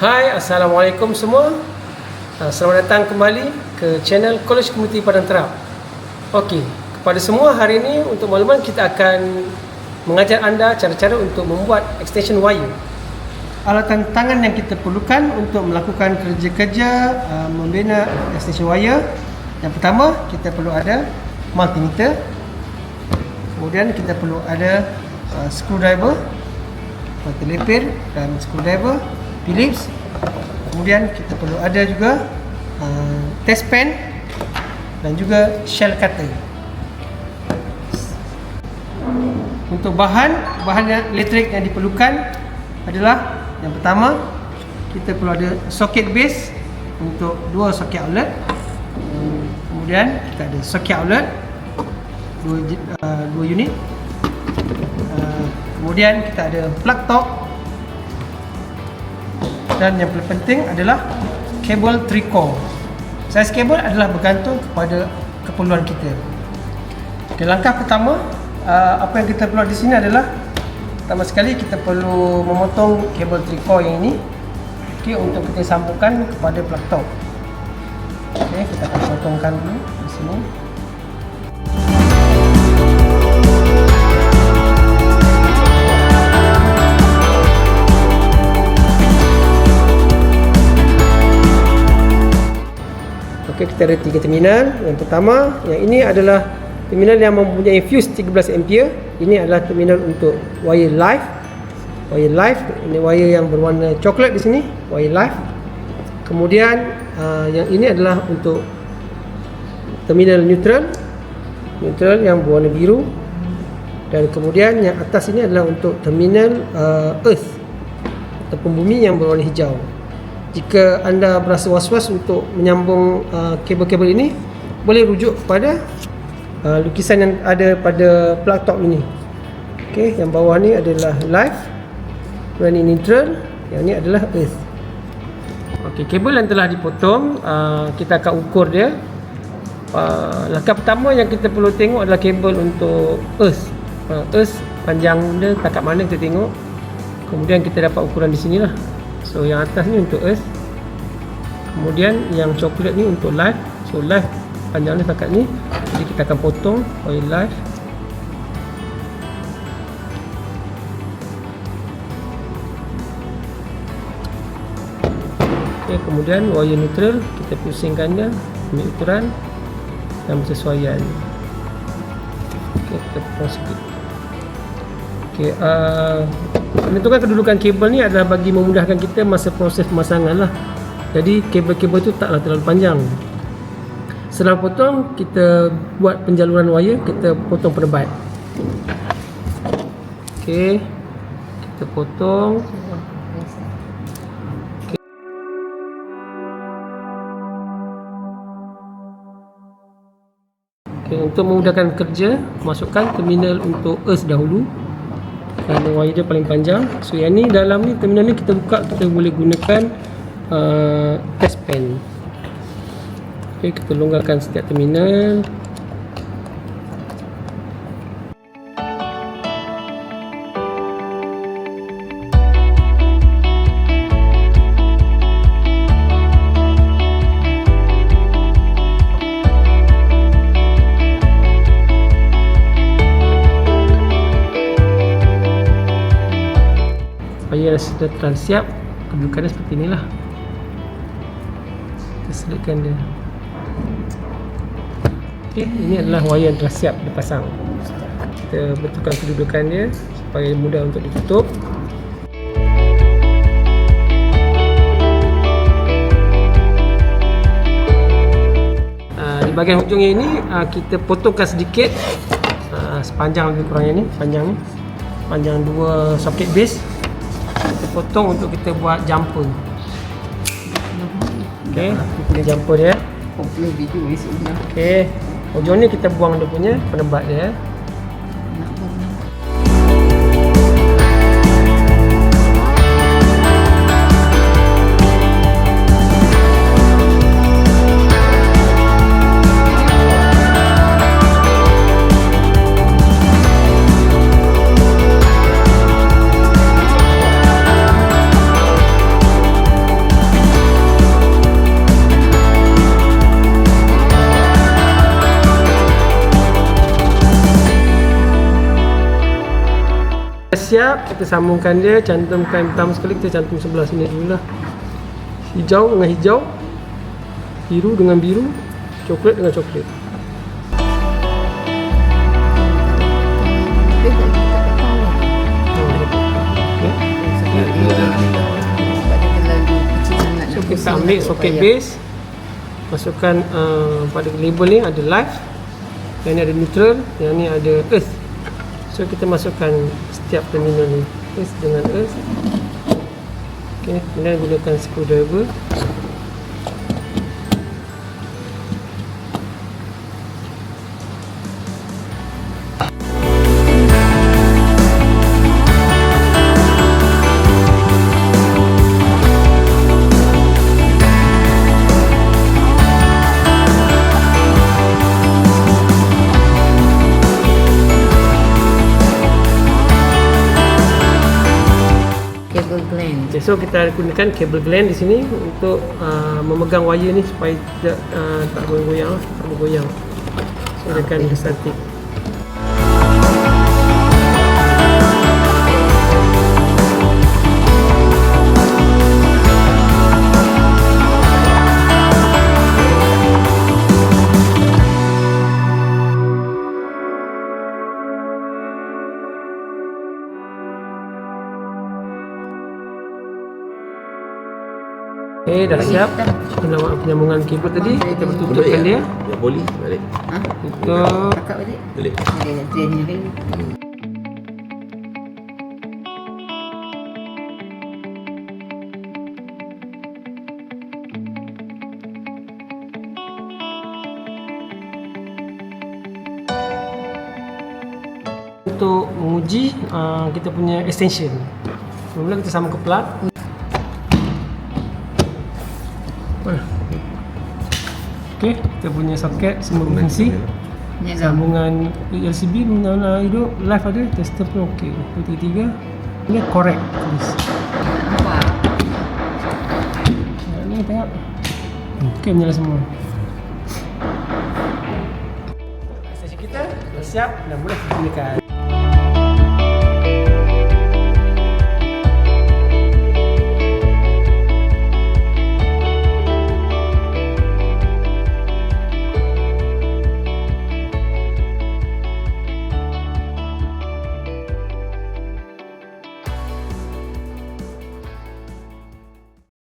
Hai, Assalamualaikum semua. Uh, Selamat datang kembali ke channel College Community Padang Terap. Okey, kepada semua hari ini untuk makluman kita akan mengajar anda cara-cara untuk membuat extension wire. Alatan tangan yang kita perlukan untuk melakukan kerja-kerja uh, membina extension wire. Yang pertama, kita perlu ada multimeter. Kemudian kita perlu ada uh, screwdriver, mata lepir dan screwdriver, Phillips. Kemudian kita perlu ada juga uh, test pen dan juga shell cutter. Untuk bahan, bahan elektrik yang diperlukan adalah yang pertama kita perlu ada socket base untuk dua socket outlet. Kemudian kita ada socket outlet dua, uh, dua unit. Uh, kemudian kita ada plug top dan yang paling penting adalah kabel 3 core. Saiz kabel adalah bergantung kepada keperluan kita. Okay, langkah pertama uh, apa yang kita perlu di sini adalah pertama sekali kita perlu memotong kabel 3 core yang ini okay, untuk kita sambungkan kepada plug top. Okay, kita akan potongkan dulu di sini. Kita ada tiga terminal. Yang pertama, yang ini adalah terminal yang mempunyai fuse 13 ampere. Ini adalah terminal untuk wire live. Wire live, ini wire yang berwarna coklat di sini, wire live. Kemudian uh, yang ini adalah untuk terminal neutral. Neutral yang berwarna biru. Dan kemudian yang atas ini adalah untuk terminal uh, earth ataupun bumi yang berwarna hijau. Jika anda berasa was-was untuk menyambung uh, kabel-kabel ini, boleh rujuk kepada uh, lukisan yang ada pada plug top ini. Okey, yang bawah ni adalah live, yang ini neutral, yang ni adalah earth. Okey, kabel yang telah dipotong, uh, kita akan ukur dia. Uh, langkah pertama yang kita perlu tengok adalah kabel untuk earth. Uh, earth panjang dia takat mana kita tengok. Kemudian kita dapat ukuran di sini lah. So yang atas ni untuk earth Kemudian yang coklat ni untuk live So live panjang ni takat ni. Jadi kita akan potong wire live Okay, kemudian wire neutral. Kita pusingkan dia. Ambil ukuran dan bersesuaian. Okay, kita potong sikit. Okay, uh, menentukan kedudukan kabel ni adalah bagi memudahkan kita masa proses pemasangan lah. Jadi kabel-kabel tu taklah terlalu panjang. Setelah potong, kita buat penjaluran wire, kita potong penebat. Okey. Kita potong. Okay, untuk memudahkan kerja, masukkan terminal untuk earth dahulu kerana wire dia paling panjang. So yang ni dalam ni terminal ni kita buka kita boleh gunakan uh, test pen. Ok kita longgarkan setiap terminal supaya sudah telah siap. Kedudukannya seperti inilah. Kita selitkan dia. Ok ini adalah wire yang telah siap dipasang kita betulkan kedudukan dia supaya mudah untuk ditutup. Ah, di bahagian hujungnya ini ah, kita potongkan sedikit ah, sepanjang lebih kurangnya ni panjang ni. Panjang dua socket base potong untuk kita buat jumper. Ok ini jumper dia. Popular video ni sebenarnya ok hujung ni kita buang dia punya penebat dia siap, kita sambungkan dia, cantumkan pertama sekali kita cantum sebelah sini dulu lah. Hijau dengan hijau, biru dengan biru, coklat dengan coklat. Kita. So ambil soket base, masukkan uh, pada label ni ada live, yang ni ada neutral, yang ni ada earth. So kita masukkan setiap terminal ni, earth dengan earth. Okay, kemudian gunakan screwdriver. Cable gland. Okay, so kita gunakan cable gland di sini untuk uh, memegang wire ni supaya tidak uh, tak bergoyang, tak bergoyang. So dia akan statik. Okay, dah siap. Penyambungan, penyambungan kabel tadi kita bertutupkan dia. Ya boleh balik. Ha? Tutup. Kakak balik. Balik. Ada ring. Untuk menguji uh, kita punya extension. Mula kita sama ke plug. Okey, kita punya soket semua berfungsi. Sambungan LCB mana hidup live ada, tester pun okey. 2 3 3. Ini correct tulis. Nampak. Nah, ni tengok. Okey menyala semua. Extension kita dah siap dan boleh digunakan.